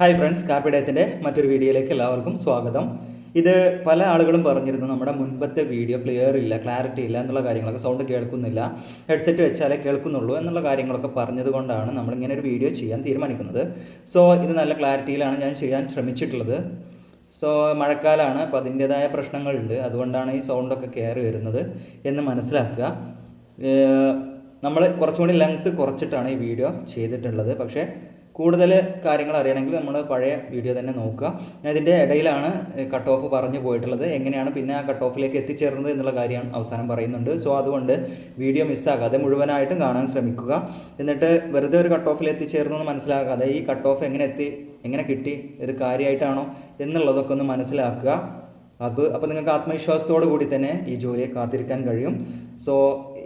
Hi friends കാർപ്പിഡയത്തിന്റെ മറ്റൊരു വീഡിയോയിലേക്ക് എല്ലാവർക്കും സ്വാഗതം. ഇത് പല ആളുകളും പറഞ്ഞിരുന്നു നമ്മുടെ മുൻപത്തെ വീഡിയോ ക്ലിയർ ഇല്ല ക്ലാരിറ്റി ഇല്ല എന്നുള്ള കാര്യങ്ങളൊക്കെ സൗണ്ട് കേൾക്കുന്നില്ല. ഹെഡ്സെറ്റ് വെച്ചാലേ കേൾക്കുന്നുള്ളൂ എന്നുള്ള കാര്യങ്ങളൊക്കെ പറഞ്ഞതുകൊണ്ടാണ് നമ്മളിങ്ങനെ ഒരു വീഡിയോ ചെയ്യാൻ തീരുമാനിക്കുന്നത്. സോ ഇത് നല്ല ക്ലാരിറ്റിയിലാണ് ഞാൻ ചെയ്യാൻ ശ്രമിച്ചിട്ടുള്ളത്. സോ മഴക്കാലമാണ് അപ്പോൾ അതിന്റേതായ പ്രശ്നങ്ങളുണ്ട്. അതുകൊണ്ടാണ് ഈ സൗണ്ടൊക്കെ കയറി വരുന്നത് എന്ന് മനസ്സിലാക്കുക. നമ്മൾ കുറച്ചുകൂടി ലെങ്ത്ത് കുറച്ചിട്ടാണ് ഈ വീഡിയോ ചെയ്തിട്ടുള്ളത്. പക്ഷേ കൂടുതൽ കാര്യങ്ങൾ അറിയണമെങ്കിൽ നമ്മൾ പഴയ വീഡിയോ തന്നെ നോക്കുക. ഞാൻ ഇതിന്റെ ഇടയിലാണ് കട്ട് ഓഫ് പറഞ്ഞു പോയിട്ടുള്ളത്. എങ്ങനെയാണ് പിന്നെ ആ കട്ട് ഓഫിലേക്ക് എത്തിച്ചേർന്നത് എന്നുള്ള കാര്യമാണ് അവസാനം പറയുന്നുണ്ട്. സോ അതുകൊണ്ട് വീഡിയോ മിസ്സാകാതെ മുഴുവനായിട്ടും കാണാൻ ശ്രമിക്കുക. എന്നിട്ട് വെറുതെ ഒരു കട്ട് ഓഫിൽ എത്തിച്ചേർന്നു എന്ന് മനസ്സിലാക്കാതെ ഈ കട്ട് ഓഫ് എങ്ങനെ എത്തി എങ്ങനെ കിട്ടി ഇത് കാര്യമായിട്ടാണോ എന്നുള്ളതൊക്കെ ഒന്ന് മനസ്സിലാക്കുക. അത് അപ്പോൾ നിങ്ങൾക്ക് ആത്മവിശ്വാസത്തോടു കൂടി തന്നെ ഈ ജോലിയെ കാത്തിരിക്കാൻ കഴിയും. സോ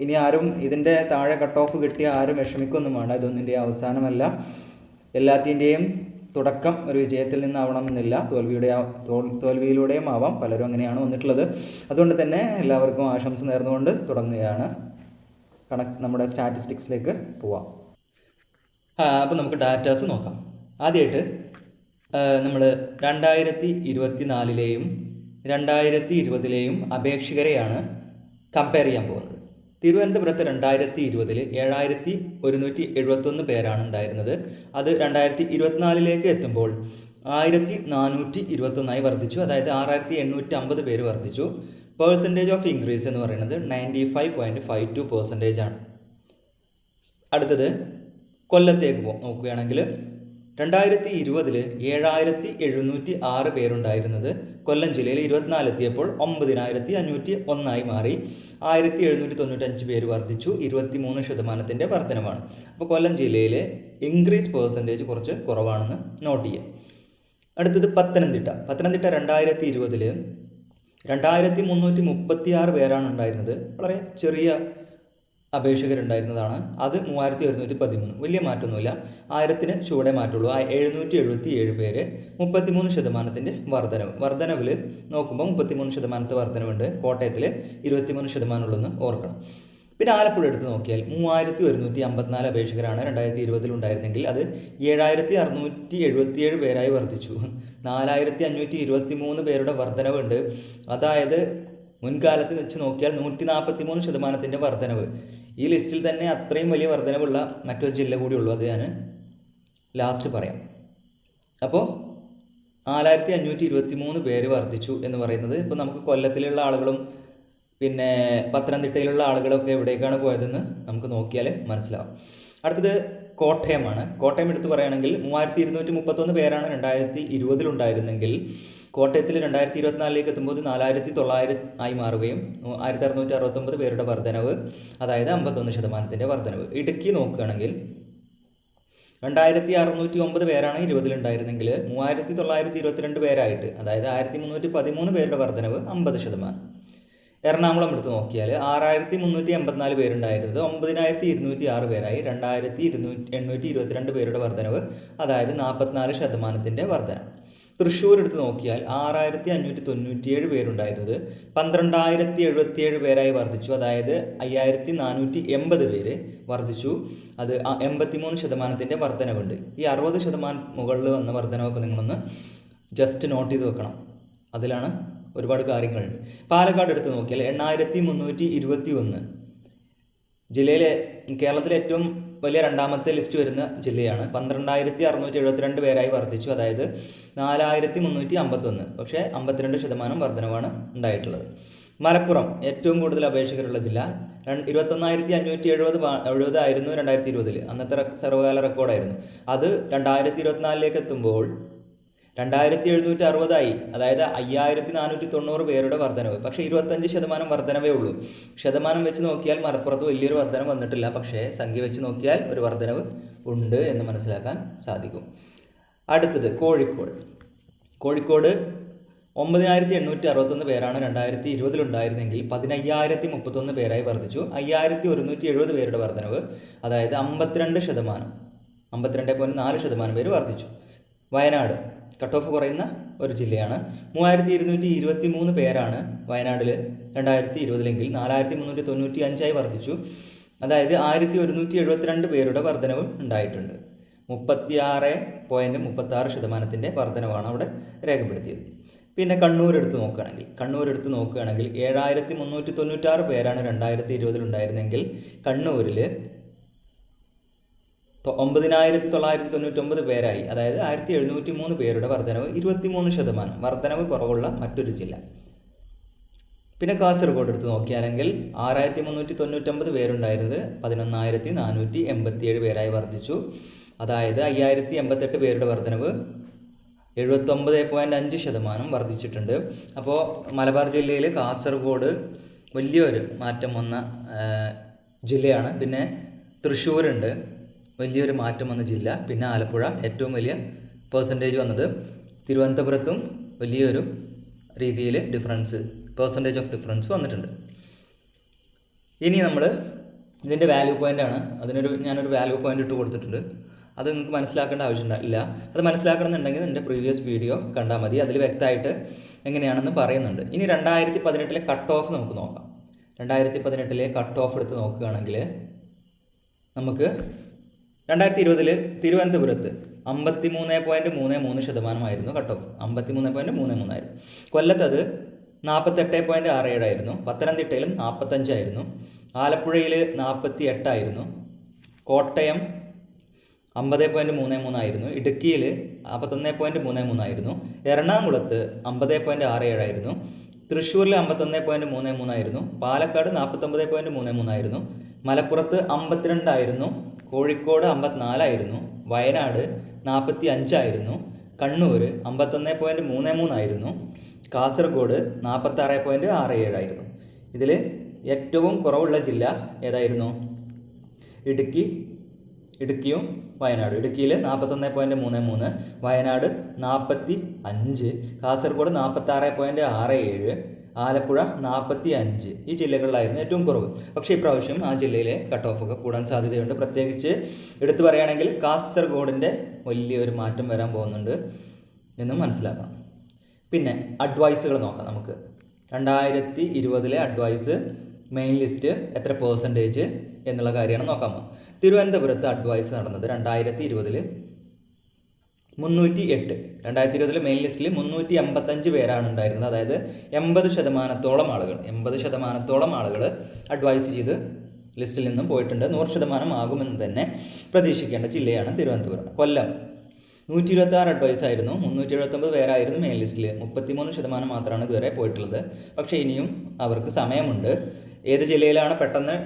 ഇനി ആരും ഇതിന്റെ താഴെ കട്ട് ഓഫ് കിട്ടിയ ആരും വിഷമിക്കൊന്നും വേണ്ട. ഇതൊന്നിന്റെ അവസാനമല്ല. എല്ലാറ്റിന്റെയും തുടക്കം ഒരു വിജയത്തിൽ നിന്നാവണമെന്നില്ല. തോൽവിയുടെ തോൽവിയിലൂടെയും ആവാം. പലരും അങ്ങനെയാണ് വന്നിട്ടുള്ളത്. അതുകൊണ്ട് തന്നെ എല്ലാവർക്കും ആശംസ നേർന്നുകൊണ്ട് തുടങ്ങുകയാണ്. കണക്ക് നമ്മുടെ സ്റ്റാറ്റിസ്റ്റിക്സിലേക്ക് പോവാം. അപ്പോൾ നമുക്ക് ഡാറ്റാസ് നോക്കാം. ആദ്യമായിട്ട് നമ്മൾ രണ്ടായിരത്തി ഇരുപത്തി നാലിലെയും രണ്ടായിരത്തി ഇരുപതിലെയും അപേക്ഷകരെയാണ് കമ്പയർ ചെയ്യാൻ പോകുന്നത്. തിരുവനന്തപുരത്ത് രണ്ടായിരത്തി ഇരുപതിൽ ഏഴായിരത്തി ഒരുന്നൂറ്റി എഴുപത്തൊന്ന് പേരാണ് ഉണ്ടായിരുന്നത്. അത് രണ്ടായിരത്തി ഇരുപത്തിനാലിലേക്ക് എത്തുമ്പോൾ ആയിരത്തി നാനൂറ്റി ഇരുപത്തൊന്നായി വർദ്ധിച്ചു. അതായത് ആറായിരത്തി എണ്ണൂറ്റി അമ്പത് പേര് വർദ്ധിച്ചു. പേഴ്സന്റേജ് ഓഫ് ഇൻക്രീസ് എന്ന് പറയുന്നത് ninety five point five two percentage ആണ് അടുത്തത് കൊല്ലത്തേക്ക് പോ നോക്കുകയാണെങ്കിൽ രണ്ടായിരത്തി ഇരുപതിൽ ഏഴായിരത്തി എഴുന്നൂറ്റി ആറ് പേരുണ്ടായിരുന്നത് കൊല്ലം ജില്ലയിൽ. ഇരുപത്തിനാലെത്തിയപ്പോൾ ഒമ്പതിനായിരത്തി അഞ്ഞൂറ്റി ഒന്നായി മാറി. ആയിരത്തി എഴുന്നൂറ്റി തൊണ്ണൂറ്റഞ്ച് പേര് വർദ്ധിച്ചു. ഇരുപത്തി മൂന്ന് ശതമാനത്തിന്റെ വർധനമാണ് അപ്പോൾ കൊല്ലം ജില്ലയിലെ ഇൻക്രീസ് പെർസെന്റേജ് കുറച്ച് കുറവാണെന്ന് നോട്ട് ചെയ്യാം. അടുത്തത് പത്തനംതിട്ട. പത്തനംതിട്ട രണ്ടായിരത്തി ഇരുപതിൽ രണ്ടായിരത്തി മുന്നൂറ്റി മുപ്പത്തി ആറ് പേരാണ് ഉണ്ടായിരുന്നത്. വളരെ ചെറിയ അപേക്ഷകരുണ്ടായിരുന്നതാണ്. അത് മൂവായിരത്തി ഒരുന്നൂറ്റി പതിമൂന്ന് വലിയ മാറ്റമൊന്നുമില്ല. ആയിരത്തിന് ചുവടെ മാറ്റുള്ളൂ ആ എഴുന്നൂറ്റി എഴുപത്തി ഏഴ് പേര് മുപ്പത്തിമൂന്ന് ശതമാനത്തിന്റെ വർധനവ്. വർധനവിൽ നോക്കുമ്പോൾ മുപ്പത്തിമൂന്ന് ശതമാനത്തെ വർധനവുണ്ട്. കോട്ടയത്തിൽ ഇരുപത്തിമൂന്ന് ശതമാനമുള്ളെന്ന് ഓർക്കണം. പിന്നെ ആലപ്പുഴ എടുത്ത് നോക്കിയാൽ മൂവായിരത്തി ഒരുന്നൂറ്റി അമ്പത്തിനാല് അപേക്ഷകരാണ് രണ്ടായിരത്തി ഇരുപതിൽ ഉണ്ടായിരുന്നെങ്കിൽ അത് ഏഴായിരത്തി അറുന്നൂറ്റി എഴുപത്തിയേഴ് പേരായി വർദ്ധിച്ചു നാലായിരത്തി അഞ്ഞൂറ്റി ഇരുപത്തി മൂന്ന് പേരുടെ വർധനവുണ്ട്. അതായത് മുൻകാലത്ത് വെച്ച് നോക്കിയാൽ നൂറ്റി നാൽപ്പത്തി മൂന്ന് ശതമാനത്തിന്റെ വർധനവ്. ഈ ലിസ്റ്റിൽ തന്നെ അത്രയും വലിയ വർധനവുള്ള മറ്റൊരു ജില്ല കൂടിയുള്ളൂ അത് ഞാൻ ലാസ്റ്റ് പറയാം. അപ്പോൾ നാലായിരത്തി അഞ്ഞൂറ്റി ഇരുപത്തി മൂന്ന് പേര് വർദ്ധിച്ചു എന്ന് പറയുന്നത് ഇപ്പോൾ നമുക്ക് കൊല്ലത്തിലുള്ള ആളുകളും പിന്നെ പത്തനംതിട്ടയിലുള്ള ആളുകളൊക്കെ എവിടേക്കാണ് പോയതെന്ന് നമുക്ക് നോക്കിയാൽ മനസ്സിലാവും. അടുത്തത് കോട്ടയമാണ് കോട്ടയം എടുത്ത് പറയുകയാണെങ്കിൽ മൂവായിരത്തി ഇരുന്നൂറ്റി മുപ്പത്തൊന്ന് പേരാണ് രണ്ടായിരത്തി ഇരുപതിലുണ്ടായിരുന്നെങ്കിൽ കോട്ടയത്തിൽ രണ്ടായിരത്തി ഇരുപത്തിനാലിലേക്ക് എത്തുമ്പോൾ നാലായിരത്തി തൊള്ളായിരം ആയി മാറുകയും ആയിരത്തി അറുന്നൂറ്റി അറുപത്തൊമ്പത് പേരുടെ വർധനവ് അതായത് അമ്പത്തൊന്ന് ശതമാനത്തിന്റെ വർധനവ്. ഇടുക്കി നോക്കുകയാണെങ്കിൽ രണ്ടായിരത്തി അറുന്നൂറ്റി ഒമ്പത് പേരാണ് ഇരുപതിലുണ്ടായിരുന്നെങ്കിൽ മൂവായിരത്തി തൊള്ളായിരത്തി ഇരുപത്തിരണ്ട് പേരായിട്ട് അതായത് ആയിരത്തി മുന്നൂറ്റി പതിമൂന്ന് പേരുടെ വർധനവ് അമ്പത് ശതമാനം. എറണാകുളം എടുത്ത് നോക്കിയാൽ ആറായിരത്തി മുന്നൂറ്റി എൺപത്തിനാല് പേരുണ്ടായിരുന്നത് ഒമ്പതിനായിരത്തി ഇരുന്നൂറ്റി ആറ് പേരായി രണ്ടായിരത്തി ഇരുന്നൂറ്റി എണ്ണൂറ്റി ഇരുപത്തിരണ്ട് പേരുടെ വർധനവ് അതായത് നാൽപ്പത്തിനാല് ശതമാനത്തിന്റെ വർധന. തൃശ്ശൂർ എടുത്ത് നോക്കിയാൽ ആറായിരത്തി അഞ്ഞൂറ്റി തൊണ്ണൂറ്റിയേഴ് പേരുണ്ടായിരുന്നത് പന്ത്രണ്ടായിരത്തി എഴുപത്തിയേഴ് പേരായി വർദ്ധിച്ചു. അതായത് അയ്യായിരത്തി നാനൂറ്റി എൺപത് പേര് വർദ്ധിച്ചു. അത് എൺപത്തിമൂന്ന് ശതമാനത്തിന്റെ വർധനവുണ്ട് ഈ അറുപത് ശതമാനം മുകളിൽ വന്ന വർധനവൊക്കെ നിങ്ങളൊന്ന് ജസ്റ്റ് നോട്ട് ചെയ്ത് വെക്കണം. അതിലാണ് ഒരുപാട് കാര്യങ്ങളുണ്ട്. പാലക്കാട് എടുത്ത് നോക്കിയാൽ എണ്ണായിരത്തി മുന്നൂറ്റി ഇരുപത്തി ഒന്ന് ജില്ലയിലെ കേരളത്തിലെ ഏറ്റവും വലിയ രണ്ടാമത്തെ ലിസ്റ്റ് വരുന്ന ജില്ലയാണ്. പന്ത്രണ്ടായിരത്തി അറുന്നൂറ്റി എഴുപത്തിരണ്ട് പേരായി വർദ്ധിച്ചു. അതായത് നാലായിരത്തി മുന്നൂറ്റി അമ്പത്തൊന്ന് പക്ഷേ അമ്പത്തിരണ്ട് ശതമാനം വർധനവാണ് ഉണ്ടായിട്ടുള്ളത്. മലപ്പുറം ഏറ്റവും കൂടുതൽ അപേക്ഷകരുള്ള ജില്ല. ഇരുപത്തൊന്നായിരത്തി അഞ്ഞൂറ്റി എഴുപത് എഴുപതായിരുന്നു രണ്ടായിരത്തി ഇരുപതിൽ അന്നത്തെ സർവകാല റെക്കോർഡായിരുന്നു അത് രണ്ടായിരത്തി ഇരുപത്തിനാലിലേക്ക് എത്തുമ്പോൾ രണ്ടായിരത്തി എഴുന്നൂറ്റി അറുപതായി അതായത് അയ്യായിരത്തി നാനൂറ്റി തൊണ്ണൂറ് പേരുടെ വർധനവ്. പക്ഷേ ഇരുപത്തഞ്ച് ശതമാനം വർധനവേ ഉള്ളൂ. ശതമാനം വെച്ച് നോക്കിയാൽ മലപ്പുറത്ത് വലിയൊരു വർധനം വന്നിട്ടില്ല. പക്ഷേ സംഖ്യ വെച്ച് നോക്കിയാൽ ഒരു വർധനവ് ഉണ്ട് എന്ന് മനസ്സിലാക്കാൻ സാധിക്കും. അടുത്തത് കോഴിക്കോട്. കോഴിക്കോട് ഒമ്പതിനായിരത്തി എണ്ണൂറ്റി അറുപത്തൊന്ന് പേരാണ് രണ്ടായിരത്തി ഇരുപതിലുണ്ടായിരുന്നെങ്കിൽ പതിനയ്യായിരത്തി മുപ്പത്തൊന്ന് പേരായി വർദ്ധിച്ചു അയ്യായിരത്തി ഒരുന്നൂറ്റി എഴുപത് പേരുടെ വർധനവ് അതായത് അമ്പത്തിരണ്ട് ശതമാനം അമ്പത്തിരണ്ട് പോയിന്റ് നാല് ശതമാനം പേര് വർദ്ധിച്ചു വയനാട് കട്ട് ഓഫ് കുറയുന്ന ഒരു ജില്ലയാണ്. മൂവായിരത്തി ഇരുന്നൂറ്റി ഇരുപത്തി മൂന്ന് പേരാണ് വയനാട്ടിൽ രണ്ടായിരത്തി ഇരുപതിലെങ്കിൽ നാലായിരത്തി മുന്നൂറ്റി തൊണ്ണൂറ്റി അഞ്ചായി വർദ്ധിച്ചു. അതായത് ആയിരത്തി ഒരുന്നൂറ്റി എഴുപത്തിരണ്ട് പേരുടെ വർധനവ് ഉണ്ടായിട്ടുണ്ട്. മുപ്പത്തിയാറ് പോയിന്റ് മുപ്പത്താറ് ശതമാനത്തിന്റെ വർധനവാണ് അവിടെ രേഖപ്പെടുത്തിയത്. പിന്നെ കണ്ണൂർ എടുത്ത് നോക്കുകയാണെങ്കിൽ കണ്ണൂർ എടുത്ത് നോക്കുകയാണെങ്കിൽ ഏഴായിരത്തി മുന്നൂറ്റി തൊണ്ണൂറ്റാറ് പേരാണ് രണ്ടായിരത്തി ഇരുപതിലുണ്ടായിരുന്നെങ്കിൽ കണ്ണൂരിൽ ഒമ്പതിനായിരത്തി തൊള്ളായിരത്തി തൊണ്ണൂറ്റൊമ്പത് പേരായി. അതായത് ആയിരത്തി എഴുന്നൂറ്റി മൂന്ന് പേരുടെ വർധനവ് ഇരുപത്തിമൂന്ന് ശതമാനം. വർധനവ് കുറവുള്ള മറ്റൊരു ജില്ല. പിന്നെ കാസർഗോഡ് എടുത്ത് നോക്കിയാണെങ്കിൽ ആറായിരത്തി മുന്നൂറ്റി തൊണ്ണൂറ്റൊമ്പത് പേരുണ്ടായിരുന്നത് പതിനൊന്നായിരത്തി നാനൂറ്റി എൺപത്തിയേഴ് പേരായി വർദ്ധിച്ചു അതായത് അയ്യായിരത്തി എൺപത്തെട്ട് പേരുടെ വർധനവ് എഴുപത്തൊമ്പത് പോയിന്റ് അഞ്ച് ശതമാനം വർദ്ധിച്ചിട്ടുണ്ട് അപ്പോൾ മലബാർ ജില്ലയിൽ കാസർഗോഡ് വലിയൊരു മാറ്റം വന്ന ജില്ലയാണ്. പിന്നെ തൃശ്ശൂരുണ്ട്. വലിയൊരു മാറ്റം വന്ന ജില്ല. പിന്നെ ആലപ്പുഴ ഏറ്റവും വലിയ പേഴ്സന്റേജ് വന്നത് തിരുവനന്തപുരത്തും വലിയൊരു രീതിയിൽ ഡിഫറൻസ് പേഴ്സന്റേജ് ഓഫ് ഡിഫറൻസ് വന്നിട്ടുണ്ട്. ഇനി നമ്മൾ ഇതിന്റെ വാല്യൂ പോയിന്റ് ആണ്. അതിനൊരു ഞാനൊരു വാല്യൂ പോയിന്റ് ഇട്ട് കൊടുത്തിട്ടുണ്ട്. അത് നിങ്ങൾക്ക് മനസ്സിലാക്കേണ്ട ആവശ്യമില്ല. അത് മനസ്സിലാക്കണമെന്നുണ്ടെങ്കിൽ എന്റെ പ്രീവിയസ് വീഡിയോ കണ്ടാൽ മതി. അതിൽ വ്യക്തമായിട്ട് എങ്ങനെയാണെന്ന് പറയുന്നുണ്ട്. ഇനി രണ്ടായിരത്തി പതിനെട്ടിലെ കട്ട് ഓഫ് നമുക്ക് നോക്കാം. രണ്ടായിരത്തി പതിനെട്ടിലെ കട്ട് ഓഫ് എടുത്ത് നോക്കുകയാണെങ്കിൽ നമുക്ക് രണ്ടായിരത്തി ഇരുപതിൽ തിരുവനന്തപുരത്ത് അമ്പത്തി മൂന്ന് പോയിന്റ് മൂന്ന് മൂന്ന് ശതമാനമായിരുന്നു കട്ട് ഓഫ് അമ്പത്തി മൂന്ന് പോയിന്റ് മൂന്ന് മൂന്നായിരുന്നു. കൊല്ലത്ത് അത് നാൽപ്പത്തെട്ട് പോയിന്റ് ആറ് ഏഴായിരുന്നു. പത്തനംതിട്ടയിൽ നാൽപ്പത്തഞ്ചായിരുന്നു ആലപ്പുഴയിൽ നാൽപ്പത്തി എട്ടായിരുന്നു കോട്ടയം അമ്പത് പോയിന്റ് മൂന്ന് മൂന്നായിരുന്നു. ഇടുക്കിയിൽ നാൽപ്പത്തൊന്ന് പോയിന്റ് മൂന്ന് മൂന്നായിരുന്നു. എറണാകുളത്ത് അമ്പത് പോയിന്റ് ആറ് ഏഴായിരുന്നു. തൃശ്ശൂരിൽ അമ്പത്തൊന്ന് പോയിന്റ് മൂന്ന് മൂന്നായിരുന്നു പാലക്കാട് നാൽപ്പത്തൊമ്പത് പോയിന്റ് മൂന്ന് മൂന്നായിരുന്നു മലപ്പുറത്ത് അമ്പത്തിരണ്ടായിരുന്നു കോഴിക്കോട് അമ്പത്തിനാലായിരുന്നു വയനാട് നാൽപ്പത്തി അഞ്ചായിരുന്നു കണ്ണൂർ അമ്പത്തൊന്ന് പോയിന്റ് മൂന്ന് മൂന്നായിരുന്നു കാസർഗോഡ് നാൽപ്പത്താറ് പോയിന്റ് ആറ് ഏഴായിരുന്നു ഇതിൽ ഏറ്റവും കുറവുള്ള ജില്ല ഏതായിരുന്നു? ഇടുക്കി ഇടുക്കിയും വയനാട്. ഇടുക്കിയിൽ നാൽപ്പത്തൊന്ന് പോയിന്റ് മൂന്ന് മൂന്ന് വയനാട് നാൽപ്പത്തി അഞ്ച് കാസർഗോഡ് നാൽപ്പത്താറ് പോയിന്റ് ആറ് ഏഴ് ആലപ്പുഴ നാൽപ്പത്തി അഞ്ച് ഈ ജില്ലകളിലായിരുന്നു ഏറ്റവും കുറവ്. പക്ഷേ ഇപ്രാവശ്യം ആ ജില്ലയിലെ കട്ട് ഒക്കെ കൂടാൻ സാധ്യതയുണ്ട്. പ്രത്യേകിച്ച് എടുത്തു പറയുകയാണെങ്കിൽ കാസർഗോഡിന്റെ വലിയൊരു മാറ്റം വരാൻ പോകുന്നുണ്ട് എന്നും മനസ്സിലാക്കണം പിന്നെ അഡ്വൈസുകൾ നോക്കാം നമുക്ക്. രണ്ടായിരത്തി ഇരുപതിലെ അഡ്വൈസ് മെയിൻ ലിസ്റ്റ് എത്ര പേഴ്സന്റേജ് എന്നുള്ള കാര്യമാണ് നോക്കാൻ പോകുന്നത്. തിരുവനന്തപുരത്ത് അഡ്വൈസ് നടന്നത് രണ്ടായിരത്തി ഇരുപതിൽ മുന്നൂറ്റി എട്ട് രണ്ടായിരത്തി ഇരുപതിലെ മെയിൻ ലിസ്റ്റിൽ മുന്നൂറ്റി എൺപത്തഞ്ച് പേരാണ് ഉണ്ടായിരുന്നത്. അതായത് എൺപത് ശതമാനത്തോളം ആളുകൾ എൺപത് ശതമാനത്തോളം ആളുകൾ അഡ്വൈസ് ചെയ്ത് ലിസ്റ്റിൽ നിന്നും പോയിട്ടുണ്ട്. നൂറ് ശതമാനം ആകുമെന്ന് തന്നെ പ്രതീക്ഷിക്കേണ്ട ജില്ലയാണ് തിരുവനന്തപുരം. കൊല്ലം. നൂറ്റി ഇരുപത്തി ആറ് അഡ്വൈസ് ആയിരുന്നു. മുന്നൂറ്റി എഴുപത്തൊമ്പത് പേരായിരുന്നു മെയിൻ ലിസ്റ്റിൽ മുപ്പത്തിമൂന്ന് ശതമാനം മാത്രമാണ് ഇതുവരെ പോയിട്ടുള്ളത്. പക്ഷേ ഇനിയും അവർക്ക് സമയമുണ്ട്. ഏത് ജില്ലയിലാണ് പെട്ടെന്ന്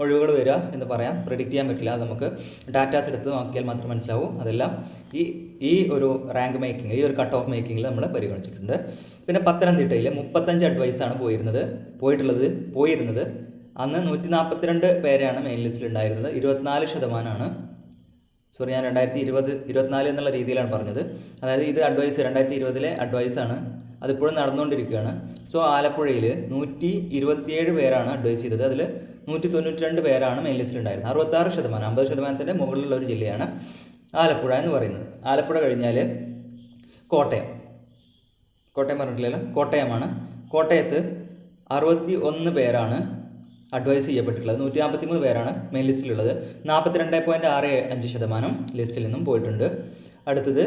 ഒഴിവുകൾ വരിക എന്ന് പറയാം. പ്രിഡിക്റ്റ് ചെയ്യാൻ പറ്റില്ല. നമുക്ക് ഡാറ്റാസ് എടുത്ത് നോക്കിയാൽ മാത്രം മനസ്സിലാവും. അതെല്ലാം ഈ ഈ ഒരു റാങ്ക് മേക്കിംഗ് ഈ ഒരു കട്ട് ഓഫ് മേക്കിങ്ങിൽ നമ്മൾ പരിഗണിച്ചിട്ടുണ്ട്. പിന്നെ പത്തനംതിട്ടയിൽ മുപ്പത്തഞ്ച് അഡ്വൈസാണ് പോയിരുന്നത്. പോയിട്ടുള്ളത് പോയിരുന്നത്. അന്ന് നൂറ്റി നാൽപ്പത്തിരണ്ട് പേരെയാണ് മെയിൻ ലിസ്റ്റിൽ ഉണ്ടായിരുന്നത്. ഇരുപത്തിനാല് ശതമാനമാണ് സോറി ഞാൻ രണ്ടായിരത്തി ഇരുപത് ഇരുപത്തിനാല് എന്നുള്ള രീതിയിലാണ് പറഞ്ഞത്. അതായത് ഇത് അഡ്വൈസ് രണ്ടായിരത്തി ഇരുപതിലെ അഡ്വൈസാണ് അതിപ്പോഴും നടന്നുകൊണ്ടിരിക്കുകയാണ്. സോ ആലപ്പുഴയിൽ നൂറ്റി ഇരുപത്തിയേഴ് പേരാണ് അഡ്വൈസ് ചെയ്തത്. അതിൽ നൂറ്റി തൊണ്ണൂറ്റി രണ്ട് പേരാണ് മെയിൻ ലിസ്റ്റിലുണ്ടായിരുന്നത് അറുപത്താറ് ശതമാനം അമ്പത് ശതമാനത്തിന്റെ മുകളിലുള്ള ഒരു ജില്ലയാണ് ആലപ്പുഴ എന്ന് പറയുന്നത്. ആലപ്പുഴ കഴിഞ്ഞാൽ കോട്ടയം. കോട്ടയം പറഞ്ഞിട്ടില്ലല്ലോ? കോട്ടയമാണ്. കോട്ടയത്ത് അറുപത്തി ഒന്ന് പേരാണ് അഡ്വൈസ് ചെയ്യപ്പെട്ടിട്ടുള്ളത്. നൂറ്റി നാൽപ്പത്തി മൂന്ന് പേരാണ് മെയിൻ ലിസ്റ്റിലുള്ളത് നാൽപ്പത്തിരണ്ട് പോയിന്റ് ആറ് അഞ്ച് ശതമാനം ലിസ്റ്റിൽ നിന്നും പോയിട്ടുണ്ട്. അടുത്തത്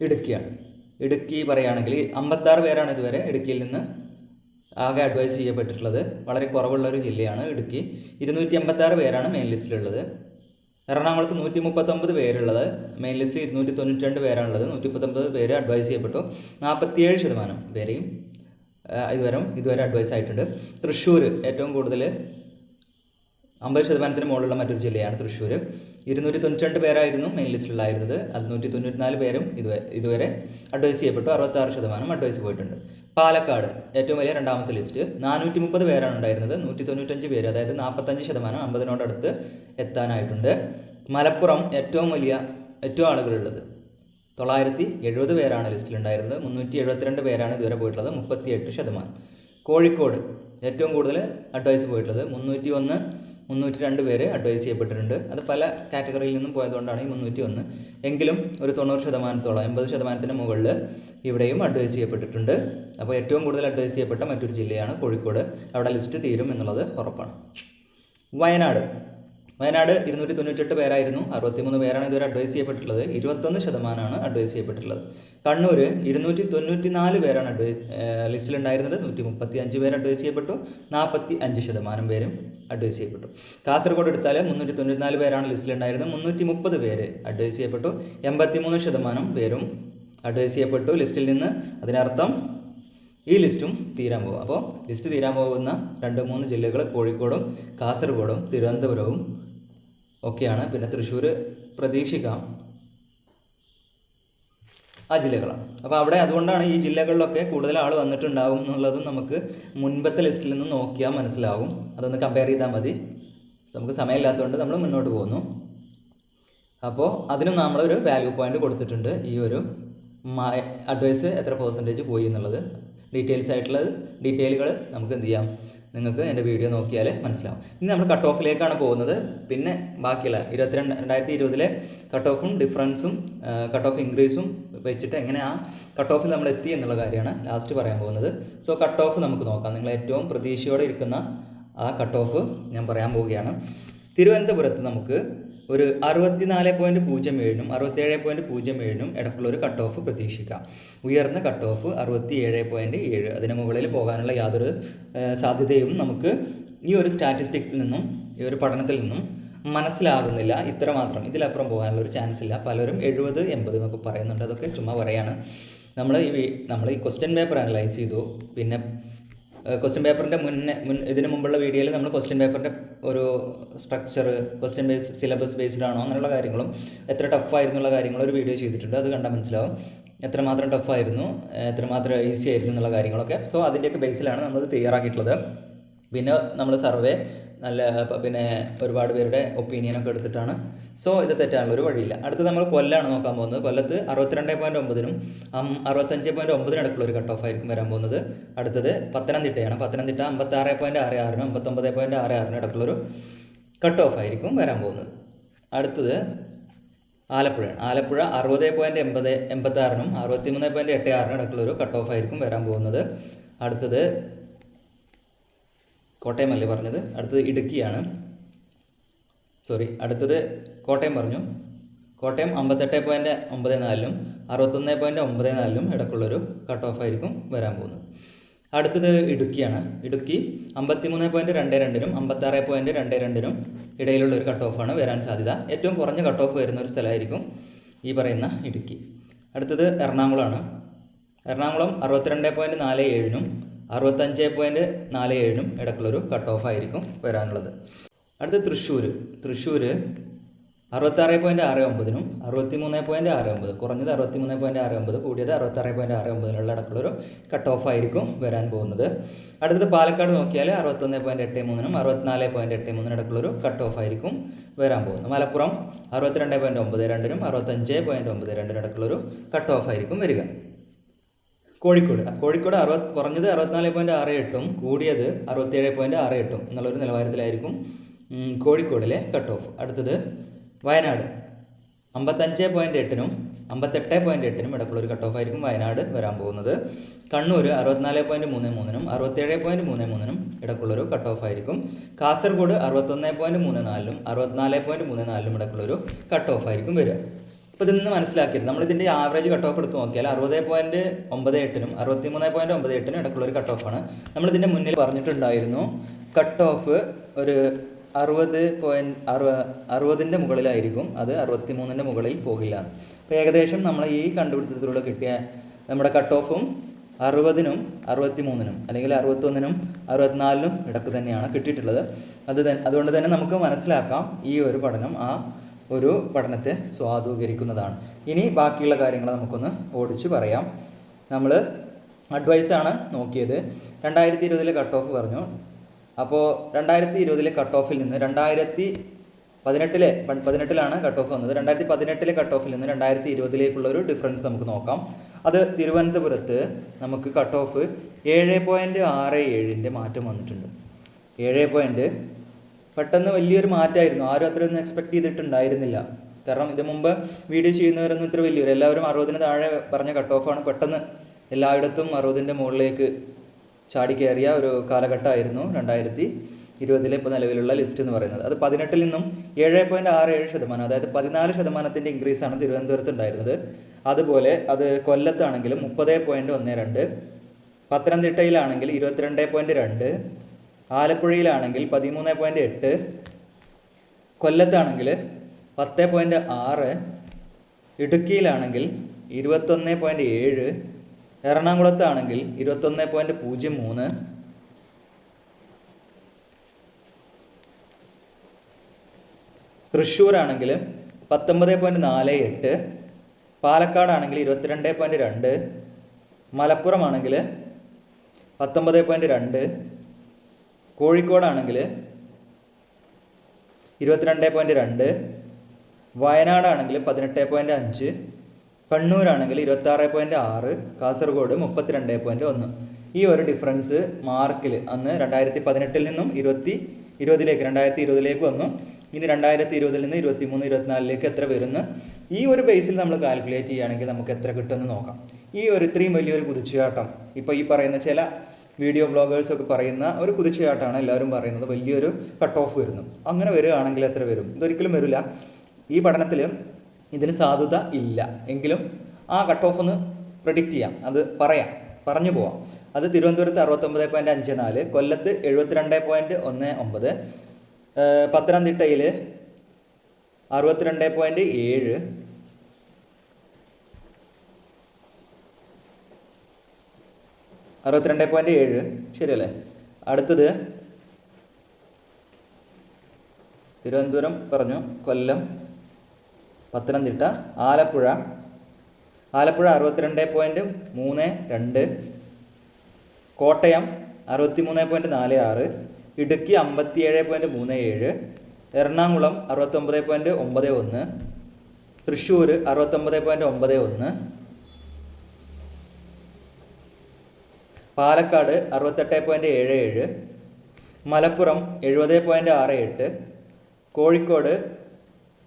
ഇടുക്കിയാണ്. ഇടുക്കി പറയുകയാണെങ്കിൽ അമ്പത്താറ് പേരാണ് ഇതുവരെ ഇടുക്കിയിൽ നിന്ന് ആകെ അഡ്വൈസ് ചെയ്യപ്പെട്ടിട്ടുള്ളത്. വളരെ കുറവുള്ള ഒരു ജില്ലയാണ് ഇടുക്കി. ഇരുന്നൂറ്റി എൺപത്താറ് പേരാണ് മെയിൻ ലിസ്റ്റിലുള്ളത് എറണാകുളത്ത് നൂറ്റി മുപ്പത്തൊമ്പത് പേരുള്ളത്. മെയിൻ ലിസ്റ്റിൽ ഇരുന്നൂറ്റി തൊണ്ണൂറ്റി രണ്ട് പേരാണുള്ളത്. നൂറ്റി മുപ്പത്തൊമ്പത് പേര് അഡ്വൈസ് ചെയ്യപ്പെട്ടു. നാൽപ്പത്തിയേഴ് ശതമാനം പേരെയും ഇതുവരെ ഇതുവരെ അഡ്വൈസ് ആയിട്ടുണ്ട്. തൃശ്ശൂർ ഏറ്റവും കൂടുതൽ അമ്പത് ശതമാനത്തിന് മുകളിലുള്ള മറ്റൊരു ജില്ലയാണ് തൃശ്ശൂർ ഇരുന്നൂറ്റി തൊണ്ണൂറ്റി പേരായിരുന്നു മെയിൻ ലിസ്റ്റിലുണ്ടായിരുന്നത് തൊണ്ണൂറ്റി തൊണ്ണൂറ്റിനാല് പേരും ഇതുവരെ ഇതുവരെ അഡ്വൈസ് ചെയ്യപ്പെട്ടു. അറുപത്താറ് ശതമാനം അഡ്വൈസ് പോയിട്ടുണ്ട്. പാലക്കാട് ഏറ്റവും വലിയ രണ്ടാമത്തെ ലിസ്റ്റ് നാനൂറ്റി മുപ്പത് പേരാണ് ഉണ്ടായിരുന്നത്. നൂറ്റി തൊണ്ണൂറ്റഞ്ച് പേര് അതായത് നാൽപ്പത്തഞ്ച് ശതമാനം അമ്പതിനോടടുത്ത് എത്താനായിട്ടുണ്ട്. മലപ്പുറം ഏറ്റവും വലിയ ഏറ്റവും ആളുകളുള്ളത്. തൊള്ളായിരത്തി എഴുപത് പേരാണ് ലിസ്റ്റിലുണ്ടായിരുന്നത്. മുന്നൂറ്റി എഴുപത്തിരണ്ട് പേരാണ് ഇതുവരെ പോയിട്ടുള്ളത്. മുപ്പത്തിയെട്ട് ശതമാനം. കോഴിക്കോട് ഏറ്റവും കൂടുതൽ അഡ്വൈസ് പോയിട്ടുള്ളത്. മുന്നൂറ്റി ഒന്ന് മുന്നൂറ്റി രണ്ട് പേര് അഡ്വൈസ് ചെയ്യപ്പെട്ടിട്ടുണ്ട്. അത് പല കാറ്റഗറിയിൽ നിന്നും പോയതുകൊണ്ടാണ് ഈ മുന്നൂറ്റി ഒന്ന് എങ്കിലും ഒരു തൊണ്ണൂറ് ശതമാനത്തോളം എൺപത് ശതമാനത്തിന് മുകളിൽ ഇവിടെയും അഡ്വൈസ് ചെയ്യപ്പെട്ടിട്ടുണ്ട്. അപ്പോൾ ഏറ്റവും കൂടുതൽ അഡ്വൈസ് ചെയ്യപ്പെട്ട മറ്റൊരു ജില്ലയാണ് കോഴിക്കോട്. അവിടെ ലിസ്റ്റ് തീരും എന്നുള്ളത് ഉറപ്പാണ്. വയനാട്. വയനാട് ഇരുന്നൂറ്റി തൊണ്ണൂറ്റെട്ട് പേരായിരുന്നു. അറുപത്തിമൂന്ന് പേരാണ് ഇതുവരെ അഡ്വൈസ് ചെയ്യപ്പെട്ടിട്ടുള്ളത്. ഇരുപത്തൊന്ന് ശതമാനമാണ് അഡ്വൈസ് ചെയ്യപ്പെട്ടിട്ടുള്ളത്. കണ്ണൂർ ഇരുന്നൂറ്റി തൊണ്ണൂറ്റി നാല് പേരാണ് അഡ്വൈ ലിസ്റ്റിലുണ്ടായിരുന്നത്. നൂറ്റി മുപ്പത്തി അഞ്ച് പേര് അഡ്വൈസ് ചെയ്യപ്പെട്ടു. നാൽപ്പത്തി അഞ്ച് ശതമാനം പേരും അഡ്വൈസ് ചെയ്യപ്പെട്ടു. കാസർഗോഡ് എടുത്താൽ മുന്നൂറ്റി തൊണ്ണൂറ്റി നാല് പേരാണ് ലിസ്റ്റിലുണ്ടായിരുന്നത്. മുന്നൂറ്റി മുപ്പത് പേര് അഡ്വൈസ് ചെയ്യപ്പെട്ടു. എൺപത്തിമൂന്ന് ശതമാനം പേരും അഡ്വൈസ് ചെയ്യപ്പെട്ടു. ലിസ്റ്റിൽ നിന്ന് അതിനർത്ഥം ഈ ലിസ്റ്റും തീരാൻ പോകും. അപ്പോൾ ലിസ്റ്റ് തീരാൻ പോകുന്ന രണ്ട് മൂന്ന് ജില്ലകൾ കോഴിക്കോടും കാസർഗോഡും തിരുവനന്തപുരവും ഒക്കെയാണ്. പിന്നെ തൃശ്ശൂർ പ്രതീക്ഷിക്കാം. ആ ജില്ലകളാണ്. അപ്പോൾ അവിടെ അതുകൊണ്ടാണ് ഈ ജില്ലകളിലൊക്കെ കൂടുതൽ ആൾ വന്നിട്ടുണ്ടാവും എന്നുള്ളതും നമുക്ക് മുൻപത്തെ ലിസ്റ്റിൽ നിന്ന് നോക്കിയാൽ മനസ്സിലാവും. അതൊന്ന് കമ്പയർ ചെയ്താൽ മതി. നമുക്ക് സമയമില്ലാത്തതുകൊണ്ട് നമ്മൾ മുന്നോട്ട് പോകുന്നു. അപ്പോൾ അതിനും നമ്മളൊരു വാല്യൂ പോയിന്റ് കൊടുത്തിട്ടുണ്ട്. ഈ ഒരു അഡ്വൈസ് എത്ര പെർസെന്റേജ് പോയി എന്നുള്ളത്. ഡീറ്റെയിൽസ് ആയിട്ടുള്ളത് ഡീറ്റെയിലുകൾ നമുക്ക് എന്ത് ചെയ്യാം? നിങ്ങൾക്ക് എന്റെ വീഡിയോ നോക്കിയാൽ മനസ്സിലാവും. ഇനി നമ്മൾ കട്ട് ഓഫിലേക്കാണ് പോകുന്നത്. പിന്നെ ബാക്കിയുള്ള ഇരുപത്തിരണ്ട് രണ്ടായിരത്തി ഇരുപതിലെ കട്ട് ഓഫും ഡിഫറൻസും കട്ട് ഓഫ് ഇൻക്രീസും വെച്ചിട്ട് എങ്ങനെ ആ കട്ട് ഓഫിൽ നമ്മൾ എത്തി എന്നുള്ള കാര്യമാണ് ലാസ്റ്റ് പറയാൻ പോകുന്നത്. സോ കട്ട് ഓഫ് നമുക്ക് നോക്കാം. നിങ്ങൾ ഏറ്റവും പ്രതീക്ഷയോടെ ഇരിക്കുന്ന ആ കട്ട് ഓഫ് ഞാൻ പറയാൻ പോവുകയാണ്. തിരുവനന്തപുരത്ത് നമുക്ക് ഒരു അറുപത്തിനാല് പോയിന്റ് പൂജ്യം ഏഴിനും അറുപത്തേഴ് പോയിന്റ് പൂജ്യം ഏഴിനും ഇടയ്ക്കുള്ള ഒരു കട്ട് ഓഫ് പ്രതീക്ഷിക്കാം ഉയർന്ന കട്ട് ഓഫ് അറുപത്തി ഏഴ് പോയിന്റ് ഏഴ്. അതിന് മുകളിൽ പോകാനുള്ള യാതൊരു സാധ്യതയും നമുക്ക് ഈ ഒരു സ്റ്റാറ്റിസ്റ്റിക്കിൽ നിന്നും ഈ ഒരു പഠനത്തിൽ നിന്നും മനസ്സിലാകുന്നില്ല. ഇത്ര മാത്രം ഇതിലപ്പുറം പോകാനുള്ള ഒരു ചാൻസ് ഇല്ല. പലരും എഴുപത് എൺപത് എന്നൊക്കെ പറയുന്നുണ്ട്. അതൊക്കെ ചുമ്മാ പറയാണ്. നമ്മൾ ഈ നമ്മൾ ഈ ക്വസ്റ്റ്യൻ പേപ്പർ അനലൈസ് ചെയ്തു. പിന്നെ ക്വസ്റ്റ്യൻ പേപ്പറിന്റെ മുന്നേ മുൻ ഇതിന് മുമ്പുള്ള വീഡിയോയിൽ നമ്മൾ ക്വസ്റ്റ്യൻ പേപ്പറിന്റെ ഒരു structure question base syllabus based ആണോ അങ്ങനെയുള്ള കാര്യങ്ങളും എത്ര ടഫായിരുന്നു ഉള്ള കാര്യങ്ങളും ഒരു വീഡിയോ ചെയ്തിട്ടുണ്ട്. അത് കണ്ടാൽ മനസ്സിലാവും. എത്രമാത്രം ടഫായിരുന്നു എത്രമാത്രം ഈസി ആയിരുന്നു എന്നുള്ള കാര്യങ്ങളൊക്കെ. സോ അതിന്റെയൊക്കെ ബേസിലാണ് നമ്മളത് തയ്യാറാക്കിയിട്ടുള്ളത്. പിന്നെ നമ്മൾ സർവേ നല്ല പിന്നെ ഒരുപാട് പേരുടെ ഒപ്പീനിയനൊക്കെ എടുത്തിട്ടാണ്. സോ ഇത് തെറ്റാനുള്ള ഒരു വഴിയില്ല. അടുത്ത് നമ്മൾ കൊല്ലാണ് നോക്കാൻ പോകുന്നത്. കൊല്ലത്ത് അറുപത്തിരണ്ട് പോയിന്റ് ഒമ്പതിനും അറുപത്തഞ്ച് പോയിന്റ് ഒമ്പതിനും അടുക്കുള്ള ഒരു കട്ട് ഓഫ് ആയിരിക്കും വരാൻ പോകുന്നത്. അടുത്തത് പത്തനംതിട്ടയാണ്. പത്തനംതിട്ട അമ്പത്താറ് പോയിന്റ് ആറ് ആറിനും അമ്പത്തൊമ്പത് പോയിന്റ് ആറ് ആറിനും അടുക്കുള്ളൊരു കട്ട് ഓഫ് ആയിരിക്കും വരാൻ പോകുന്നത്. അടുത്തത് ആലപ്പുഴയാണ്. ആലപ്പുഴ അറുപത് പോയിന്റ് എൺപത് എൺപത്താറിനും അറുപത്തി മൂന്ന് പോയിന്റ് എട്ട് ആറിനും ഇടയ്ക്കുള്ള ഒരു കട്ട് ഓഫ് ആയിരിക്കും വരാൻ പോകുന്നത്. അടുത്തത് കോട്ടയമല്ലേ പറഞ്ഞത്? അടുത്തത് ഇടുക്കിയാണ്. സോറി അടുത്തത് കോട്ടയം പറഞ്ഞു. കോട്ടയം അമ്പത്തെട്ട് പോയിന്റ് ഒമ്പത് നാലിലും അറുപത്തൊന്ന് പോയിന്റ് ഒമ്പത് നാലിലും ഇടയ്ക്കുള്ളൊരു കട്ട് ഓഫ് ആയിരിക്കും വരാൻ പോകുന്നത്. അടുത്തത് ഇടുക്കിയാണ്. ഇടുക്കി അമ്പത്തിമൂന്ന് പോയിന്റ് രണ്ട് രണ്ടിനും അമ്പത്താറ് പോയിന്റ് രണ്ട് രണ്ടിനും ഇടയിലുള്ള ഒരു കട്ട് ഓഫാണ് വരാൻ സാധ്യത. ഏറ്റവും കുറഞ്ഞ കട്ട് ഓഫ് വരുന്ന ഒരു സ്ഥലമായിരിക്കും ഈ പറയുന്ന ഇടുക്കി. അടുത്തത് എറണാകുളമാണ്. എറണാകുളം അറുപത്തിരണ്ട് പോയിന്റ് നാല് ഏഴിനും അറുപത്തഞ്ച് പോയിന്റ് നാല് ഏഴിനും ഇടയ്ക്കുള്ളൊരു കട്ട് ഓഫ് ആയിരിക്കും വരാനുള്ളത്. അടുത്ത് തൃശ്ശൂർ തൃശ്ശൂർ അറുപത്താറ് പോയിന്റ് ആറ് ഒമ്പതിനും അറുപത്തി മൂന്ന് പോയിന്റ് ആറ് ഒമ്പത് കുറഞ്ഞത് അറുപത്തി മൂന്ന് പോയിന്റ് ആറ് ഒമ്പത് കൂടിയത് അറുപത്താറ് പോയിന്റ് ആറ് ഒമ്പതിനുള്ള ഇടയ്ക്കുള്ളൊരു കട്ട് ഓഫ് ആയിരിക്കും വരാൻ പോകുന്നത്. അടുത്തത് പാലക്കാട് നോക്കിയാൽ അറുപത്തൊന്ന് പോയിന്റ് എട്ട് മൂന്നിനും അറുപത്തിനാല് പോയിന്റ് എട്ട് മൂന്നിനും ഇടയ്ക്കുള്ളൊരു കട്ട് ഓഫ് ആയിരിക്കും വരാൻ പോകുന്നത്. മലപ്പുറം അറുപത്തിരണ്ട് പോയിന്റ് ഒമ്പത് രണ്ടിനും അറുപത്തഞ്ച് പോയിന്റ് ഒമ്പത് രണ്ടിനും ഇടയ്ക്കുള്ളൊരു കട്ട് ഓഫ് ആയിരിക്കും വരിക. കോഴിക്കോട്. കോഴിക്കോട് അറുപത് കുറഞ്ഞത് അറുപത്തിനാല് പോയിന്റ് ആറ് എട്ടും കൂടിയത് അറുപത്തേഴ് പോയിന്റ് ആറ് എട്ടും എന്നുള്ളൊരു നിലവാരത്തിലായിരിക്കും കോഴിക്കോടിലെ കട്ട് ഓഫ് അടുത്തത് വയനാട്. അമ്പത്തഞ്ച് പോയിന്റ് എട്ടിനും അമ്പത്തെട്ട് പോയിന്റ് എട്ടിനും ഇടക്കുള്ളൊരു കട്ട് ഓഫ് ആയിരിക്കും വയനാട് വരാൻ പോകുന്നത്. കണ്ണൂർ അറുപത്തിനാല് പോയിന്റ് മൂന്ന് മൂന്നിനും അറുപത്തേഴ് പോയിന്റ് മൂന്ന് മൂന്നിനും ഇടക്കുള്ളൊരു കട്ട് ഓഫ് ആയിരിക്കും. കാസർഗോഡ് അറുപത്തൊന്ന് പോയിന്റ് മൂന്ന് നാലിനും അറുപത്തിനാല് പോയിന്റ് മൂന്ന് നാലിനും ഇടക്കുള്ളൊരു കട്ട് ഓഫ് ആയിരിക്കും വരിക. അപ്പോൾ ഇതിൽ നിന്ന് മനസ്സിലാക്കിയത്. നമ്മളിതിന്റെ ആവറേജ് കട്ട് ഓഫ് എടുത്ത് നോക്കിയാൽ അറുപത് പോയിന്റ് ഒമ്പത് എട്ടിനും അറുപത്തി മൂന്ന് പോയിന്റ് ഒമ്പത് എട്ടിനും ഇടയ്ക്കുള്ള ഒരു കട്ട് ഓഫാണ് നമ്മളിതിന്റെ മുന്നിൽ പറഞ്ഞിട്ടുണ്ടായിരുന്നു കട്ട് ഓഫ് ഒരു അറുപത് പോയിന്റ് അറുപ അറുപതിന്റെ മുകളിലായിരിക്കും അത് അറുപത്തി മൂന്നിന്റെ മുകളിൽ പോകില്ല. അപ്പോൾ ഏകദേശം നമ്മൾ ഈ കണ്ടുപിടുത്തത്തിലൂടെ കിട്ടിയ നമ്മുടെ കട്ട് ഓഫും അറുപതിനും അറുപത്തി മൂന്നിനും അല്ലെങ്കിൽ അറുപത്തൊന്നിനും അറുപത്തിനാലിനും ഇടയ്ക്ക് തന്നെയാണ് കിട്ടിയിട്ടുള്ളത്. അത് അതുകൊണ്ട് തന്നെ നമുക്ക് മനസ്സിലാക്കാം ഈ ഒരു പഠനം ആ ഒരു പഠനത്തെ സ്വാധീകരിക്കുന്നതാണ്. ഇനി ബാക്കിയുള്ള കാര്യങ്ങൾ നമുക്കൊന്ന് ഓടിച്ചു പറയാം. നമ്മൾ അഡ്വൈസാണ് നോക്കിയത്. രണ്ടായിരത്തി ഇരുപതിലെ കട്ട് ഓഫ് പറഞ്ഞു. അപ്പോൾ രണ്ടായിരത്തി ഇരുപതിലെ കട്ട് ഓഫിൽ നിന്ന് രണ്ടായിരത്തി പതിനെട്ടിലെ പതിനെട്ടിലാണ് കട്ട് ഓഫ് വന്നത്. രണ്ടായിരത്തി പതിനെട്ടിലെ കട്ട് ഓഫിൽ നിന്ന് രണ്ടായിരത്തി ഇരുപതിലേക്കുള്ള ഒരു ഡിഫറൻസ് നമുക്ക് നോക്കാം. അത് തിരുവനന്തപുരത്ത് നമുക്ക് കട്ട് ഓഫ് ഏഴ് പോയിന്റ് ആറ് ഏഴിന്റെ മാറ്റം വന്നിട്ടുണ്ട്. ഏഴ് പോയിന്റ് പെട്ടെന്ന് വലിയൊരു മാറ്റമായിരുന്നു. ആരും അത്രയൊന്നും എക്സ്പെക്ട് ചെയ്തിട്ടുണ്ടായിരുന്നില്ല. കാരണം ഇത് മുമ്പ് വീഡിയോ ചെയ്യുന്നവരൊന്നും ഇത്ര വലിയൊരു എല്ലാവരും അറുപതിന് താഴെ പറഞ്ഞ കട്ട് ഓഫാണ് പെട്ടെന്ന് എല്ലായിടത്തും അറുപതിന്റെ മുകളിലേക്ക് ചാടി കയറിയ ഒരു കാലഘട്ടമായിരുന്നു രണ്ടായിരത്തി ഇരുപതിലെ ഇപ്പോൾ നിലവിലുള്ള ലിസ്റ്റ് എന്ന് പറയുന്നത്. അത് പതിനെട്ടിൽ നിന്നും ഏഴ് പോയിന്റ് ആറ് ഏഴ് ശതമാനം അതായത് പതിനാല് ശതമാനത്തിന്റെ ആണ് തിരുവനന്തപുരത്ത് ഉണ്ടായിരുന്നത്. അതുപോലെ അത് കൊല്ലത്താണെങ്കിലും മുപ്പത് പോയിന്റ് ഒന്ന് രണ്ട് പത്തനംതിട്ടയിലാണെങ്കിൽ ഇരുപത്തിരണ്ട് പോയിന്റ് രണ്ട് ആലപ്പുഴയിലാണെങ്കിൽ പതിമൂന്ന് പോയിന്റ് എട്ട് കൊല്ലത്താണെങ്കിൽ പത്ത് പോയിന്റ് ആറ് ഇടുക്കിയിലാണെങ്കിൽ ഇരുപത്തൊന്ന് പോയിന്റ് ഏഴ് എറണാകുളത്താണെങ്കിൽ ഇരുപത്തൊന്ന് പോയിന്റ് പൂജ്യം മൂന്ന്. തൃശ്ശൂരാണെങ്കിൽ പത്തൊമ്പത് പോയിന്റ് നാല് എട്ട് പാലക്കാടാണെങ്കിൽ ഇരുപത്തിരണ്ട് പോയിന്റ് രണ്ട് മലപ്പുറമാണെങ്കിൽ പത്തൊമ്പത് പോയിന്റ് രണ്ട് കോഴിക്കോടാണെങ്കിൽ ഇരുപത്തിരണ്ട് പോയിന്റ് രണ്ട് വയനാടാണെങ്കിൽ പതിനെട്ട് പോയിന്റ് അഞ്ച് കണ്ണൂരാണെങ്കിൽ ഇരുപത്താറ് പോയിന്റ് ആറ് കാസർഗോഡ് മുപ്പത്തിരണ്ട് പോയിന്റ് ഒന്ന്. ഈ ഒരു ഡിഫറൻസ് മാർക്കിൽ അന്ന് രണ്ടായിരത്തി പതിനെട്ടിൽ നിന്നും ഇരുപത്തി ഇരുപതിലേക്ക് രണ്ടായിരത്തി ഇരുപതിലേക്ക് വന്നു. ഇനി രണ്ടായിരത്തി ഇരുപതിൽ നിന്ന് ഇരുപത്തി മൂന്ന് ഇരുപത്തിനാലിലേക്ക് എത്ര വരുന്നു? ഈ ഒരു ബേസിൽ നമ്മൾ കാൽക്കുലേറ്റ് ചെയ്യുകയാണെങ്കിൽ നമുക്ക് എത്ര കിട്ടുമെന്ന് നോക്കാം. ഈ ഒരു ഇത്രയും വലിയൊരു കുതിച്ചുചാട്ടം ഇപ്പോൾ ഈ പറയുന്ന ചില വീഡിയോ ബ്ലോഗേഴ്സൊക്കെ പറയുന്ന ഒരു കുതിച്ചയാട്ടാണ് എല്ലാവരും പറയുന്നത്. വലിയൊരു കട്ട് ഓഫ് വരുന്നു. അങ്ങനെ വരികയാണെങ്കിൽ എത്ര വരും? ഇതൊരിക്കലും വരില്ല. ഈ പഠനത്തിൽ ഇതിന് സാധുത ഇല്ല. എങ്കിലും ആ കട്ട് ഓഫ് ഒന്ന് പ്രഡിക്റ്റ് ചെയ്യാം. അത് പറയാം. പറഞ്ഞു പോവാം. അത് തിരുവനന്തപുരത്ത് അറുപത്തൊമ്പത് പോയിന്റ് അഞ്ച് നാല് കൊല്ലത്ത് എഴുപത്തിരണ്ട് പോയിന്റ് ഒന്ന് ഒമ്പത് പത്തനംതിട്ടയിൽ അറുപത്തിരണ്ട് പോയിന്റ് ഏഴ് അറുപത്തിരണ്ട് പോയിന്റ് ഏഴ്. ശരിയല്ലേ? അടുത്തത്. തിരുവനന്തപുരം പറഞ്ഞു കൊല്ലം പത്തനംതിട്ട ആലപ്പുഴ. ആലപ്പുഴ അറുപത്തിരണ്ട് പോയിന്റ് മൂന്ന് രണ്ട്. കോട്ടയം അറുപത്തി മൂന്ന് പോയിന്റ് നാല് ആറ്. ഇടുക്കി അമ്പത്തിയേഴ് പോയിന്റ് മൂന്ന് ഏഴ്. എറണാകുളം അറുപത്തൊമ്പത് പോയിന്റ് ഒമ്പത് ഒന്ന്. തൃശ്ശൂർ അറുപത്തൊമ്പത് പോയിന്റ് ഒമ്പത് ഒന്ന്. പാലക്കാട് അറുപത്തെട്ട് പോയിന്റ് ഏഴ് ഏഴ് മലപ്പുറം എഴുപത് പോയിന്റ് ആറ് എട്ട് കോഴിക്കോട്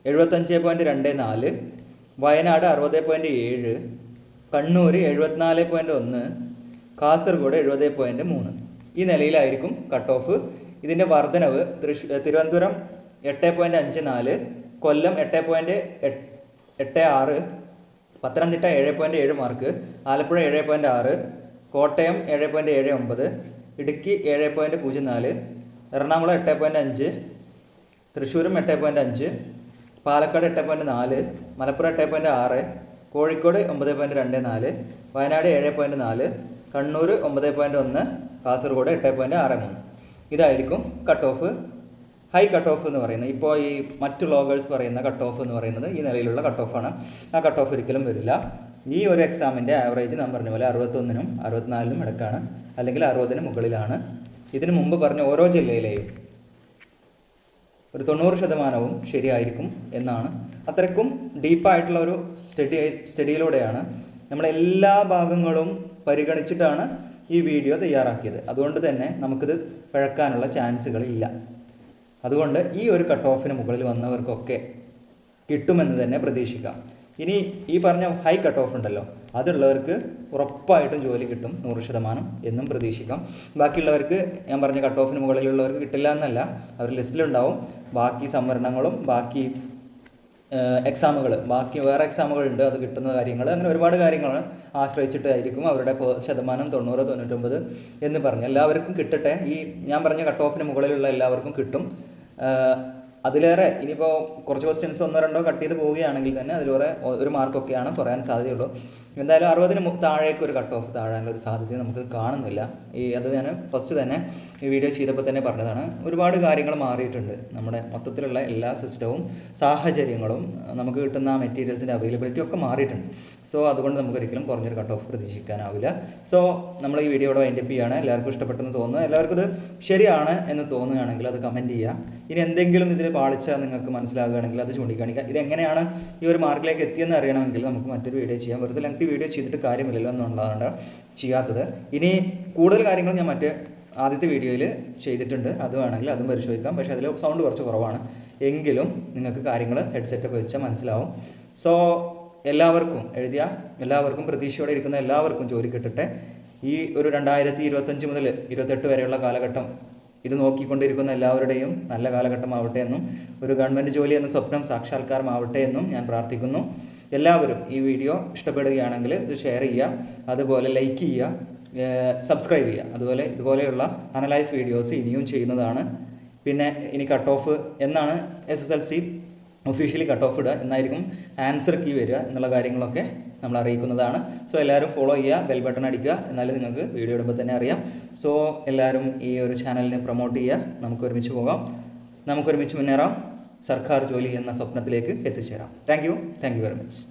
എഴുപത്തഞ്ച് പോയിന്റ് രണ്ട് നാല് വയനാട് അറുപത് പോയിന്റ് ഏഴ് കണ്ണൂർ എഴുപത്തിനാല് പോയിന്റ് ഒന്ന് കാസർഗോഡ് എഴുപത് പോയിന്റ് മൂന്ന്. ഈ നിലയിലായിരിക്കും കട്ട് ഓഫ് ഇതിന്റെ വർധനവ് തൃശ് തിരുവനന്തപുരം എട്ട് പോയിന്റ് അഞ്ച് നാല് കൊല്ലം എട്ട് പോയിന്റ് എട്ട് ആറ് പത്തനംതിട്ട ഏഴ് പോയിന്റ് ഏഴ് മാർക്ക് ആലപ്പുഴ ഏഴ് പോയിന്റ് ആറ് കോട്ടയം ഏഴ് പോയിന്റ് ഏഴ് ഒമ്പത് ഇടുക്കി ഏഴ് പോയിന്റ് പൂജ്യം നാല് എറണാകുളം എട്ട് പോയിന്റ് അഞ്ച് തൃശ്ശൂരും എട്ട് പോയിന്റ് അഞ്ച് പാലക്കാട് എട്ട് പോയിന്റ് നാല് മലപ്പുറം എട്ട് പോയിന്റ് ആറ് കോഴിക്കോട് ഒമ്പത് പോയിന്റ് രണ്ട് നാല് വയനാട് ഏഴ് പോയിന്റ് നാല് കണ്ണൂർ ഒമ്പത് പോയിന്റ് ഒന്ന് കാസർഗോഡ് എട്ട് പോയിന്റ് ആറ് മൂന്ന്. ഇതായിരിക്കും cut off high cut off എന്ന് പറയുന്നത്. ഇപ്പോൾ ഈ മറ്റ് വ്ളോഗേഴ്സ് പറയുന്ന കട്ട് ഓഫ് എന്ന് പറയുന്നത് ഈ നിലയിലുള്ള കട്ട് ഓഫാണ് ആ കട്ട് ഓഫ് ഒരിക്കലും വരില്ല. ഈ ഒരു എക്സാമിന്റെ ആവറേജ് ഞാൻ പറഞ്ഞ പോലെ അറുപത്തൊന്നിനും അറുപത്തിനാലിനും ഇടക്കാണ്. അല്ലെങ്കിൽ അറുപതിന് മുകളിലാണ്. ഇതിനു മുമ്പ് പറഞ്ഞ ഓരോ ജില്ലയിലെയും ഒരു തൊണ്ണൂറ് ശതമാനവും ശരിയായിരിക്കും എന്നാണ്. അത്രയ്ക്കും ഡീപ്പായിട്ടുള്ള ഒരു സ്റ്റഡി സ്റ്റഡിയിലൂടെയാണ് നമ്മൾ എല്ലാ ഭാഗങ്ങളും പരിഗണിച്ചിട്ടാണ് ഈ വീഡിയോ തയ്യാറാക്കിയത്. അതുകൊണ്ട് തന്നെ നമുക്കിത് പിഴക്കാനുള്ള ചാൻസുകളില്ല. അതുകൊണ്ട് ഈ ഒരു കട്ട് ഓഫിന് മുകളിൽ വന്നവർക്കൊക്കെ കിട്ടുമെന്ന് തന്നെ പ്രതീക്ഷിക്കാം. ഇനി ഈ പറഞ്ഞ ഹൈ കട്ട് ഓഫ് ഉണ്ടല്ലോ അതുള്ളവർക്ക് ഉറപ്പായിട്ടും ജോലി കിട്ടും നൂറ് ശതമാനം എന്നും പ്രതീക്ഷിക്കാം. ബാക്കിയുള്ളവർക്ക് ഞാൻ പറഞ്ഞ കട്ട് ഓഫിന് മുകളിലുള്ളവർക്ക് കിട്ടില്ല എന്നല്ല അവർ ലിസ്റ്റിലുണ്ടാവും ബാക്കി സംവരണങ്ങളും ബാക്കി എക്സാമുകൾ ബാക്കി വേറെ എക്സാമുകളുണ്ട് അത് കിട്ടുന്ന കാര്യങ്ങൾ അങ്ങനെ ഒരുപാട് കാര്യങ്ങൾ ആശ്രയിച്ചിട്ടായിരിക്കും അവരുടെ ശതമാനം തൊണ്ണൂറ് തൊണ്ണൂറ്റൊമ്പത് എന്ന് പറഞ്ഞ്. എല്ലാവർക്കും കിട്ടട്ടെ. ഈ ഞാൻ പറഞ്ഞ കട്ട് ഓഫിന് മുകളിലുള്ള എല്ലാവർക്കും കിട്ടും. അതിലേറെ ഇനിയിപ്പോൾ കുറച്ച് ക്വസ്റ്റ്യൻസ് ഒന്നോ രണ്ടോ കട്ട് ചെയ്ത് പോവുകയാണെങ്കിൽ തന്നെ അതിലേറെ ഒരു മാർക്കൊക്കെയാണ് കുറയാൻ സാധ്യതയുള്ളൂ. എന്തായാലും അറുപതിന് താഴേക്ക് ഒരു കട്ട് ഓഫ് താഴാനുള്ള ഒരു സാധ്യത നമുക്ക് കാണുന്നില്ല. ഈ അത് ഞാൻ ഫസ്റ്റ് തന്നെ ഈ വീഡിയോ ചെയ്തപ്പോൾ തന്നെ പറഞ്ഞതാണ്. ഒരുപാട് കാര്യങ്ങൾ മാറിയിട്ടുണ്ട്. നമ്മുടെ മൊത്തത്തിലുള്ള എല്ലാ സിസ്റ്റവും സാഹചര്യങ്ങളും നമുക്ക് കിട്ടുന്ന മെറ്റീരിയൽസിന്റെ അവൈലബിലിറ്റി ഒക്കെ മാറിയിട്ടുണ്ട്. സോ അതുകൊണ്ട് നമുക്ക് ഒരിക്കലും കുറഞ്ഞൊരു കട്ട് ഓഫ് പ്രതീക്ഷിക്കാനാവില്ല. സോ നമ്മൾ ഈ വീഡിയോയുടെ വൈൻഡപ്പ് ചെയ്യുകയാണ് എല്ലാവർക്കും ഇഷ്ടപ്പെട്ടെന്ന് തോന്നുന്നു. എല്ലാവർക്കും ഇത് ശരിയാണ് എന്ന് തോന്നുകയാണെങ്കിൽ അത് കമന്റ് ചെയ്യുക. ഇനി എന്തെങ്കിലും ഇതിൽ പാളിച്ച നിങ്ങൾക്ക് മനസ്സിലാകുകയാണെങ്കിൽ അത് ചൂണ്ടിക്കാണിക്കുക. ഇതെങ്ങനെയാണ് ഈ ഒരു മാർക്കിലേക്ക് എത്തിയെന്ന് അറിയണമെങ്കിൽ നമുക്ക് മറ്റൊരു വീഡിയോ ചെയ്യാം. വെറുതെ ലെങ്ത് വീഡിയോ ചെയ്തിട്ട് കാര്യമില്ലല്ലോ എന്നുള്ളതാണ് ചെയ്യാത്തത്. ഇനി കൂടുതൽ കാര്യങ്ങൾ ഞാൻ മറ്റേ ആദ്യത്തെ വീഡിയോയിൽ ചെയ്തിട്ടുണ്ട്. അത് വേണമെങ്കിൽ അതും പരിശോധിക്കാം. പക്ഷേ അതിൽ സൗണ്ട് കുറച്ച് കുറവാണ്. എങ്കിലും നിങ്ങൾക്ക് കാര്യങ്ങൾ ഹെഡ്സെറ്റ് ഒക്കെ വെച്ചാൽ മനസ്സിലാവും. സോ എല്ലാവർക്കും എഴുതിയ എല്ലാവർക്കും പ്രതീക്ഷയോടെ ഇരിക്കുന്ന എല്ലാവർക്കും ജോലി കിട്ടട്ടെ. ഈ ഒരു രണ്ടായിരത്തി ഇരുപത്തഞ്ച് മുതൽ ഇരുപത്തെട്ട് വരെയുള്ള കാലഘട്ടം ഇത് നോക്കിക്കൊണ്ടിരിക്കുന്ന എല്ലാവരുടെയും നല്ല കാലഘട്ടമാവട്ടെ എന്നും ഒരു ഗവൺമെന്റ് ജോലി എന്ന സ്വപ്നം സാക്ഷാത്കാരമാവട്ടെ എന്നും ഞാൻ പ്രാർത്ഥിക്കുന്നു. എല്ലാവരും ഈ വീഡിയോ ഇഷ്ടപ്പെടുകയാണെങ്കിൽ ഇത് ഷെയർ ചെയ്യുക അതുപോലെ ലൈക്ക് ചെയ്യുക സബ്സ്ക്രൈബ് ചെയ്യുക. അതുപോലെ ഇതുപോലെയുള്ള അനലൈസ് വീഡിയോസ് ഇനിയും ചെയ്യുന്നതാണ്. പിന്നെ ഇനി കട്ട് ഓഫ് എന്നാണ് S S L C officially cut off ഇടുക. എന്നായിരിക്കും ആൻസർ കീ വരിക എന്നുള്ള കാര്യങ്ങളൊക്കെ നമ്മൾ അറിയിക്കുന്നതാണ്. സോ എല്ലാവരും ഫോളോ ചെയ്യുക ബെൽ ബട്ടൺ അടിക്കുക. എന്നാലും നിങ്ങൾക്ക് വീഡിയോ ഇടുമ്പോൾ തന്നെ അറിയാം. സോ എല്ലാവരും ഈ ഒരു ചാനലിനെ പ്രൊമോട്ട് ചെയ്യുക. നമുക്ക് ഒരുമിച്ച് പോകാം. നമുക്ക് ഒരുമിച്ച് മുന്നേറാം. സർക്കാർ ജോലി എന്ന സ്വപ്നത്തിലേക്ക് എത്തിച്ചേരാം. Thank you thank you very much